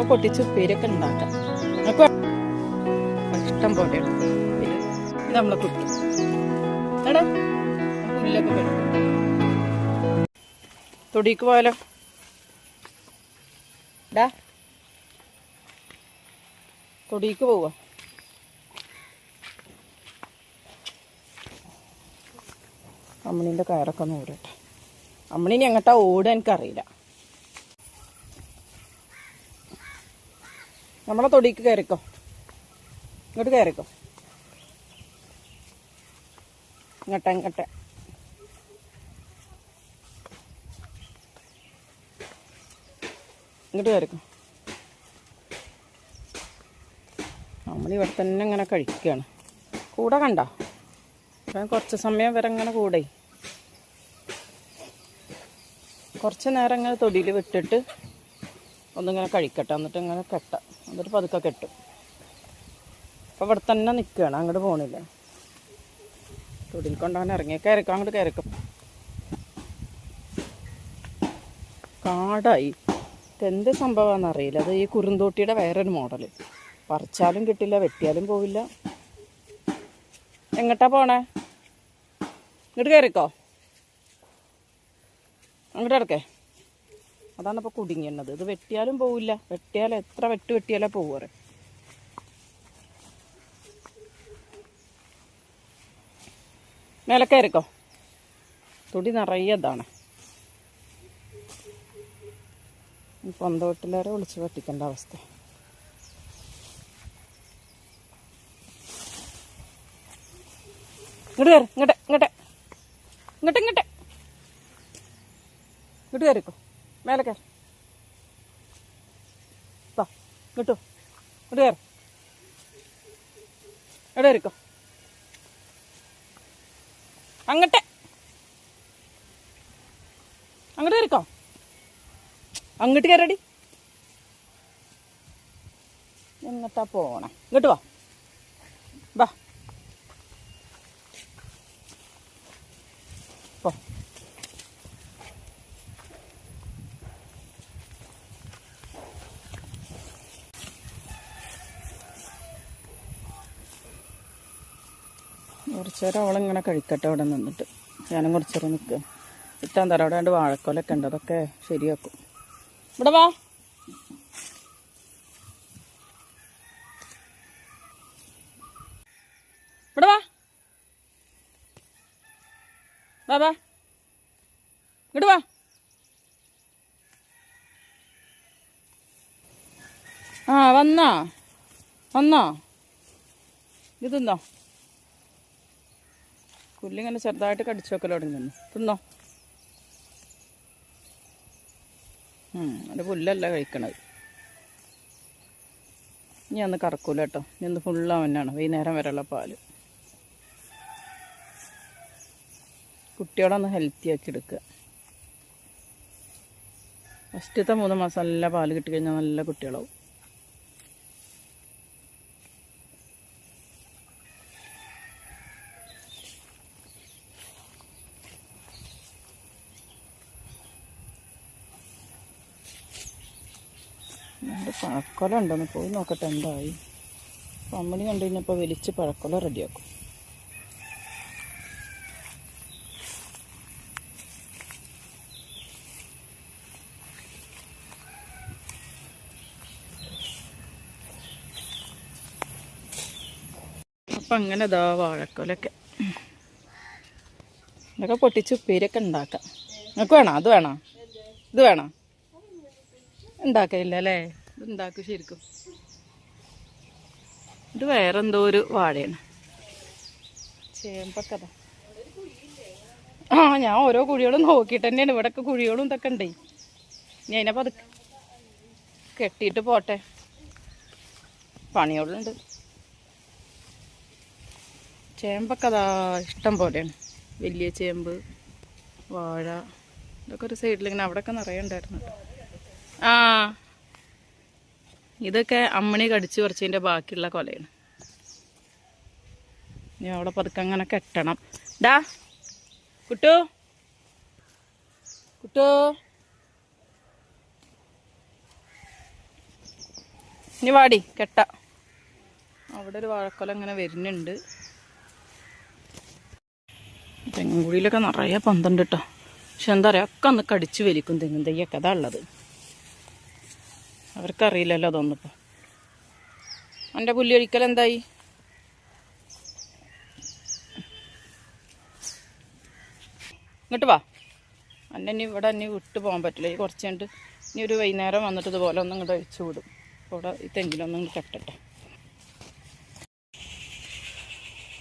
ഇതൊക്കെ പൊട്ടിച്ച് ഉപ്പേരിയൊക്കെ ഉണ്ടാക്കാം. നമുക്ക് ഇഷ്ടം പോലെ നമ്മളെ കിട്ടും തൊടിക്ക് പോയാലോ? ഡാ. തൊടിക്ക് പോവാ. അമ്മണീന്റെ കയറൊക്കെ ഒന്ന് ഓടട്ടെ അമ്മണീനെ എങ്ങോട്ടാ ഓടുക എനിക്കറിയില്ല. നമ്മളെ തൊടിക്ക് കയറിക്കോ. ഇങ്ങോട്ട് കയറിക്കോ. ഇങ്ങട്ടെ ഇങ്ങട്ടെ. ഇങ്ങോട്ട് കയറിക്കോ. നമ്മളിവിടെ തന്നെ ഇങ്ങനെ കഴിക്കുകയാണ്. കൂടെ കണ്ട? കുറച്ച് സമയം വരെ ഇങ്ങനെ കൂടെ. കുറച്ച് നേരം ഇങ്ങനെ തൊടിയിൽ വിട്ടിട്ട് ഒന്നിങ്ങനെ കഴിക്കട്ടെ. എന്നിട്ട് ഇങ്ങനെ കെട്ട. എന്നിട്ട് പതുക്കെ കെട്ടും അപ്പോൾ ഇവിടെ തന്നെ നിൽക്കുകയാണ് അങ്ങോട്ട് പോകണില്ല തൊടിയിൽ കൊണ്ടുപോകാൻ ഇറങ്ങി കയറിക്കും അങ്ങോട്ട് കയറിക്കും. കാടായി. ഇതെന്ത് സംഭവമാണെന്ന് അറിയില്ല. അത് ഈ കുറുന്തോട്ടിയുടെ വേറൊരു മോഡൽ പറിച്ചാലും കിട്ടില്ല വെട്ടിയാലും പോവില്ല. എങ്ങട്ടാ പോണേ? ഇങ്ങോട്ട് കയറിക്കോ. അങ്ങോട്ട് ഇറക്കേ അതാണ് ഇപ്പോൾ കുടുങ്ങിയണത് ഇത് വെട്ടിയാലും പോവില്ല. വെട്ടിയാൽ എത്ര വെട്ട് വെട്ടിയാലേ പോവാറ്? മേലക്കയറിക്കോ തുടി നിറയെ ഇതാണ് പന്തോട്ടിലേറെ വിളിച്ച് പറ്റിക്കേണ്ട അവസ്ഥ. ഇങ്ങോട്ട് കയറി. ഇങ്ങോട്ട് ഇങ്ങോട്ട്. ഇങ്ങോട്ട് ഇങ്ങോട്ട്. ഇങ്ങോട്ട് കയറിക്കോ? മേലെ കയറി വാ ഇങ്ങോട്ടോ ഇങ്ങോട്ട് കയറി. എവിടെ കയറിക്കോ അങ്ങട്ടെ. അങ്ങോട്ട് കയറിക്കോ. അങ്ങോട്ട് കയറടി. എന്നിട്ടാ പോണേ. ഇങ്ങോട്ട് വാ. വാ. പോ. കുറച്ച് നേരം അവളിങ്ങനെ കഴിക്കട്ടെ അവിടെ നിന്നിട്ട്. ഞാനും കുറച്ച് നേരം നിൽക്കുക ഇത്താൻ തരാം. അവിടെ രണ്ട് വാഴക്കൊലൊക്കെ ഉണ്ട്. അതൊക്കെ ശരിയാക്കും. ഇവിടെ വാ. ഇവിടെ വാ. വാ വാ. ഇങ്ങോട്ട് വാ. ആ വന്നാ? വന്നോ? ഇത് തിന്നോ? പുല്ലിങ്ങനെ ചെറുതായിട്ട് കടിച്ചു വെക്കൽ തുടങ്ങി നിന്ന് തിന്നോ അത് പുല്ലല്ല കഴിക്കണത്. ഇനി അന്ന് കറക്കൂല കേട്ടോ. ഇനി ഒന്ന് ഫുള്ള് അവനാണ്. വൈകുന്നേരം വരെയുള്ള പാൽ. ഹെൽത്തി ആക്കി എടുക്കുക. ഫസ്റ്റത്തെ മൂന്ന് മാസം നല്ല പാൽ കിട്ടിക്കഴിഞ്ഞാൽ നല്ല കുട്ടികളാവും. എന്റെ പഴക്കൊല ഉണ്ടോന്ന് പോയി നോക്കട്ടെ എന്തായി. പമ്മണി കണ്ടു കഴിഞ്ഞപ്പോൾ വലിച്ച് പഴക്കൊല റെഡിയാക്കും. അപ്പം അങ്ങനെ ഇതാ വാഴക്കൊലൊക്കെ ഇതൊക്കെ പൊട്ടിച്ച് ഉപ്പേരിയൊക്കെ ഉണ്ടാക്കാം. നിങ്ങൾക്ക് വേണോ? അത് വേണോ? ഇത് വേണോ? ഉണ്ടാക്കില്ല അല്ലേ ഇത് ഉണ്ടാക്കും ശരിക്കും. ഇത് വേറെന്തോ ഒരു വാഴയാണ്. ചേമ്പക്കഥ ആ ഞാൻ ഓരോ കുഴികളും നോക്കിയിട്ട് തന്നെയാണ്. ഇവിടെയൊക്കെ കുഴികളും ഇതൊക്കെ ഉണ്ടേ. ഇനി അതിനെ അത് കെട്ടിയിട്ട് പോട്ടെ. പണിയോളുണ്ട് ചേമ്പക്കഥ ഇഷ്ടം പോലെയാണ്. വലിയ ചേമ്പ് വാഴ ഇതൊക്കെ ഒരു സൈഡിൽ ഇങ്ങനെ അവിടെയൊക്കെ നിറയെ ഉണ്ടായിരുന്നു ആ ഇതൊക്കെ അമ്മണി കടിച്ചു കുറച്ചതിന്റെ ബാക്കിയുള്ള കൊലയാണ്. ഇനി അവിടെ പതുക്കെ അങ്ങനെ കെട്ടണം. ഡാ കുട്ടു. കുട്ടു. ഇനി വാടി കെട്ട. അവിടെ ഒരു വാഴക്കൊല ഇങ്ങനെ വരുന്നുണ്ട്. തെങ്ങുകുഴിയിലൊക്കെ നിറയെ പന്തുണ്ട് കേട്ടോ പക്ഷെ എന്താ പറയുക ഒക്കെ ഒന്ന് കടിച്ചു വലിക്കും തെങ്ങും തെയ്യൊക്കെ. അതാ ഉള്ളത്. അവർക്കറിയില്ലല്ലോ അതൊന്നും ഇപ്പോൾ പുല്ല് പുല്ലി ഒഴിക്കൽ എന്തായി? ഇങ്ങോട്ട് വാ. അന്നെ ഇനി ഇവിടെ അന്നെ വിട്ട് പോകാൻ പറ്റില്ല. ഈ കുറച്ച് കണ്ട് ഇനി ഒരു വൈകുന്നേരം വന്നിട്ട് ഇതുപോലെ ഒന്നും ഇങ്ങോട്ട് ഒഴിച്ചു വിടും. ഇവിടെ ഈ ഇങ്ങോട്ട് കെട്ടട്ടെ.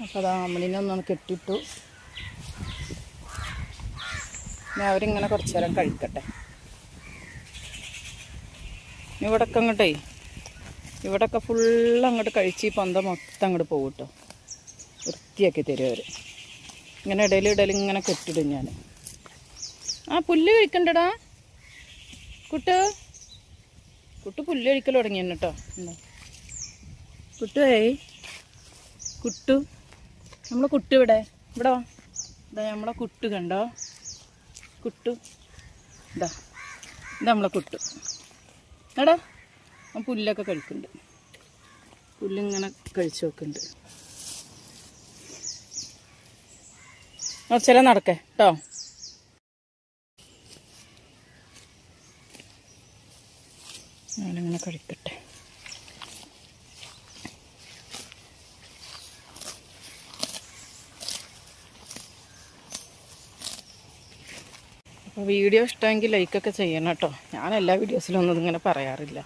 അപ്പോൾ അതാ കെട്ടിട്ടു ഞാൻ അവരിങ്ങനെ കുറച്ച് നേരം കഴിക്കട്ടെ. ഇവിടൊക്കെ അങ്ങോട്ടേ ഇവിടൊക്കെ ഫുള്ള് അങ്ങോട്ട് കഴിച്ച് ഈ പന്ത മൊത്തം അങ്ങോട്ട് പോകും കേട്ടോ വൃത്തിയാക്കി തരും അവർ ഇങ്ങനെ ഇടയിൽ ഇടയിൽ ഇങ്ങനെ കെട്ടിടും ഞാൻ. ആ പുല്ല് കഴിക്കണ്ടടാ. കുട്ടു. കുട്ടു പുല്ല് കഴിക്കൽ തുടങ്ങി കേട്ടോ എന്താ കുട്ടുവേ കുട്ടു. നമ്മളെ കുട്ടു ഇവിടെ. ഇവിടെ വാ. ഇതാ നമ്മളെ കുട്ടു കണ്ടോ? കുട്ടു. ഇതാ. ഇതാ നമ്മളെ കുട്ടു. എടാ അവൻ പുല്ലൊക്കെ കഴിക്കുന്നുണ്ട് പുല്ലിങ്ങനെ കഴിച്ചു നോക്കുന്നുണ്ട് ചില നടക്കേ കേട്ടോ ഞാനിങ്ങനെ കഴിക്കട്ടെ. അപ്പോൾ വീഡിയോ ഇഷ്ടമെങ്കിൽ ലൈക്കൊക്കെ ചെയ്യണം കേട്ടോ. ഞാൻ എല്ലാ വീഡിയോസിലും ഒന്നും ഇങ്ങനെ പറയാറില്ല.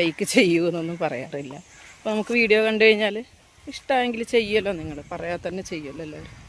ലൈക്ക് ചെയ്യൂ എന്നൊന്നും പറയാറില്ല. അപ്പോൾ നമുക്ക് വീഡിയോ കണ്ടു കഴിഞ്ഞാൽ ഇഷ്ടമായെങ്കിൽ ചെയ്യല്ലോ. നിങ്ങൾ പറയാതെ തന്നെ ചെയ്യുമല്ലോ എല്ലാവരും.